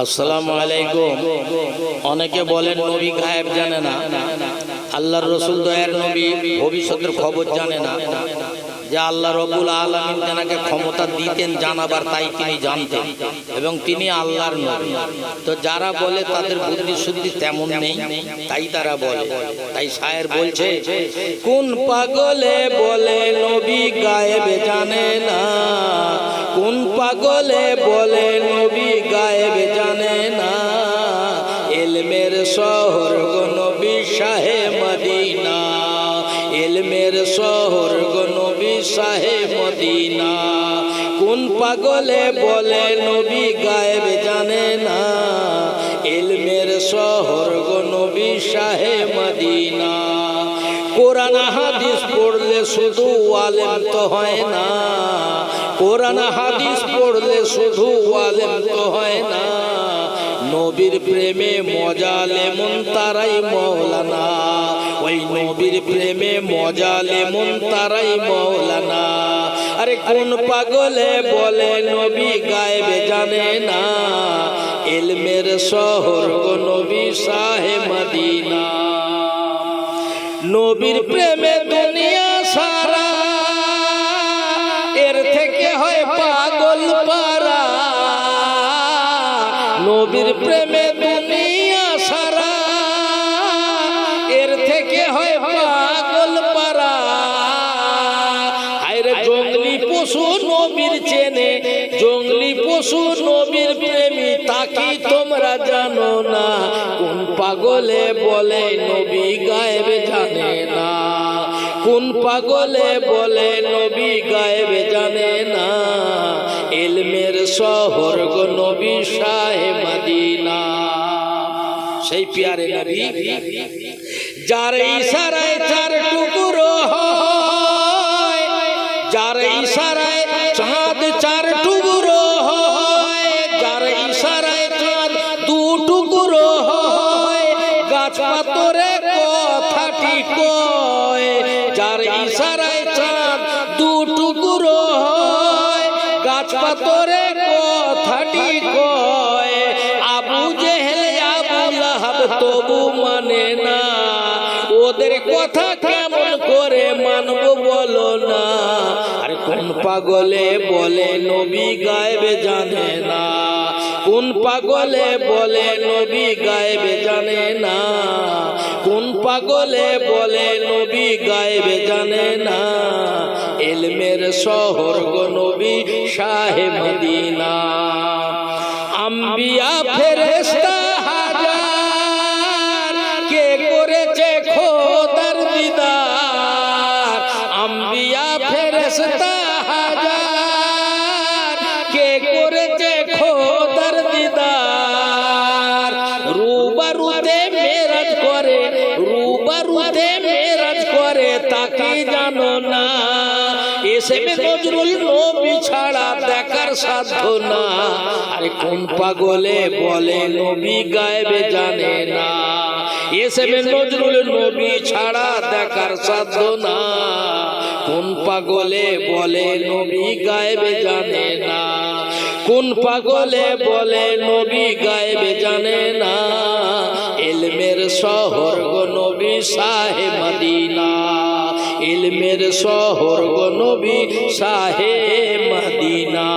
আসসালামু আলাইকুম। অনেকে বলেন নবী গায়েব জানে না। আল্লাহর রসুল দয়ার নবী ভবিষ্যতের খবর জানে না। যে আল্লাহ রবুল আলমিন তেনাকে ক্ষমতা দিতেন জানাবার তাই তিনি জানতেন এবং তিনি আল্লাহর নবী। তো যারা বলে তাদের বুদ্ধি শুদ্ধি তেমন নেই, তাই তারা বলে। তাই শায়ের বলছে, কোন পাগলে বলে নবী গায়েব জানে না? কোন পাগলে বলে নবী গায়েব এলমের শহর নবী শাহে মদিনা। কোন পাগলে বলে নবী গায়েব জানে না। এলমের শহর নবী শাহে মদিনা। কোরআন হাদিস পড়লে শুধু আলেম তো হয় না। কোরআন হাদিস পড়লে শুধু আলেম তো হয় না। নবীর প্রেমে মজা লেমন তারাই মৌলানা। ওই নবীর প্রেমে মজা লেমন তারাই মৌলানা। আরে কোন পাগলে বলে নবী গায়েবে জানে না। এলমের শহর গো নবী সাহে মদিনা। নবীর প্রেমে নবীর প্রেমে দুনিয়া সারা। এর থেকে হয় পাগল পারা। আরে জঙ্গলি পশু নবীর চেনে, জঙ্গলি পশু নবীর প্রেমী তাকে তোমরা জানো না? কোন পাগলে বলে নবী গায়েব জানে না। কোন পাগলে বলে নবী গায়েব জানে না? এলমের শহর গো নবী শাহে মদিনা। সেই পিয়ারে নবী যার ইশারায় চার টুকরো হয়, যার ইশারায় চাঁদ চার টুকরো হয়, যার ইশারায় চাঁদ দু টুকরো হয়, গাছ পাতরে কথাটি কয়। যার ইশারায় চাঁদ দু টুকরো হয় গাছ পাতরে কথাটি কয়, আবু জেহেল, আবু লাহাব তবু মানে না। ওদের কথা কেমন করে মানব বলো না। আর কোন পাগলে বলে নবী গায়েবে জানে না। কোন পাগলে বলে নবী গায়েবে জানে না? কোন পাগলে বলে নবী গায়েবে জানে না? এলমের শহর গো নবী শাহে মদিনা। আম্বিয়া ফেরেস্তা হাজার, কে করেছে খোদার দিদার? আম্বিয়া ফেরেস্তা রুবারুতে মেরাজ করে তাকে জানো না? এসে নজরুল নবী ছাড়া দেখার সাধ্য না। আরে কোন পাগলে বলে, নবী গায়েবে জানে না। এসে নজরুল নবী ছাড়া দেখার সাধ্য না। কোন পাগলে বলে, নবী গায়েবে জানে না। কোন পাগলে বলে, নবী গায়েবে জানে এলমের শহর গো নবী সাহে মদিনা। ইলমের শহর নবী সাহে মদিনা।